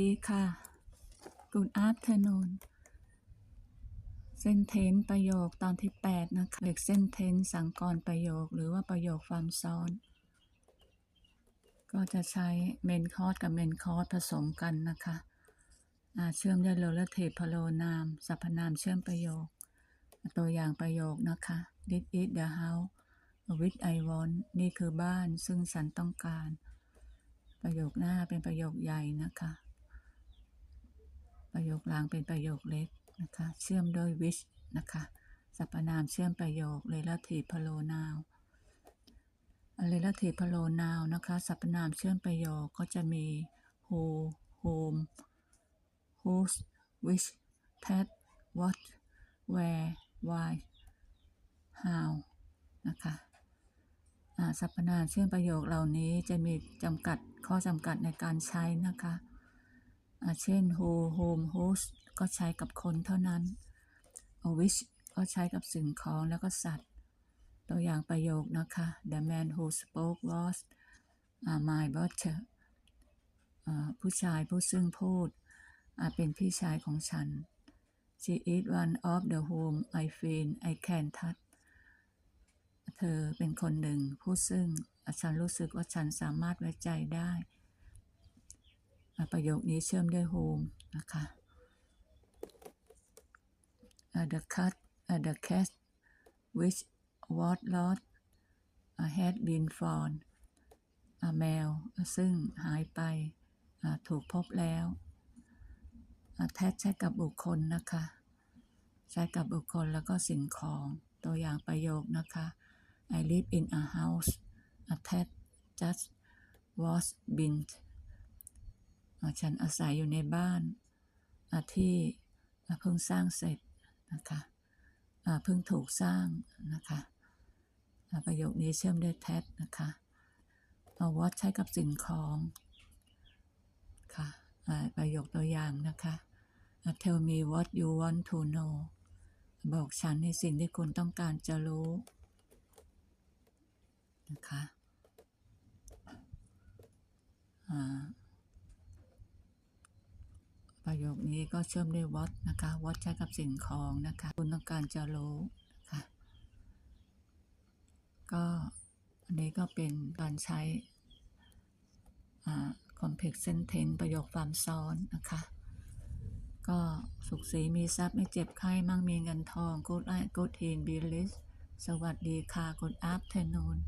ดีค่ะ Good afternoon เส้นเทนประโยคตอนที่ 8 นะคะเด็กเส้นเทนสังกรประโยคหรือว่าประโยคความซ้อน ก็จะใช้เมนคอร์สกับเมนคอร์สผสมกันนะคะอาเชื่อมด้วย relative pronoun สรรพนามเชื่อมประโยค ตัวอย่างประโยคนะคะ This is the house which I want นี่คือบ้านซึ่งฉันต้องการ ประโยคหน้าเป็นประโยคใหญ่นะคะ ประโยคหลังเป็นประโยคเล็กนะคะ เชื่อมด้วย which นะคะ สรรพนามเชื่อมประโยค relative pronoun relative pronoun นะคะ สรรพนามเชื่อมประโยคก็จะมี who whom whose which that what where why how นะคะสรรพนามเชื่อมประโยคเหล่านี้จะมีจำกัดข้อจำกัดในการใช้นะคะ เช่น who whom whose ก็ใช้กับคนเท่านั้น which ก็ใช้กับสิ่งของแล้วก็สัตว์ ตัวอย่างประโยคนะคะ The man who spoke was uh, my brother ผู้ชายผู้ซึ่งพูด เป็นพี่ชายของฉัน She is one of the whom I feel I can touch เธอเป็นคนหนึ่งผู้ซึ่งฉันรู้สึกว่าฉันสามารถไว้ใจได้ ประโยคนี้เชื่อมด้วย whom นะคะ the cat the cat which was lost had been found แมวซึ่งหายไปถูกพบแล้วแทใช้กับบุคคลนะคะ ใช้กับบุคคลแล้วก็สิ่งของตัวอย่างประโยคนะคะ I live in a house that just was built อ่า ฉันอาศัยอยู่ในบ้านที่เพิ่งสร้างเสร็จนะคะเพิ่งถูกสร้างนะคะประโยคนี้เชื่อมด้วย that นะคะเอา what ใช้กับสิ่งของค่ะประโยคตัวอย่างนะคะ tell me what you want to know บอกฉันในสิ่งที่คุณต้องการจะรู้นะคะอ่า ประโยคนี้ก็เชื่อมด้วย what นะคะ what ใช้กับสิ่งของนะคะ คุณต้องการจะรู้นะคะก็อันนี้ก็เป็นการใช้อ่า complex sentence ประโยคความซ้อนนะคะ ก็สุขสีมีทรัพย์ไม่เจ็บไข้มั่งมีเงินทอง good eye good in b e l i s สวัสดีค่ะ good afternoon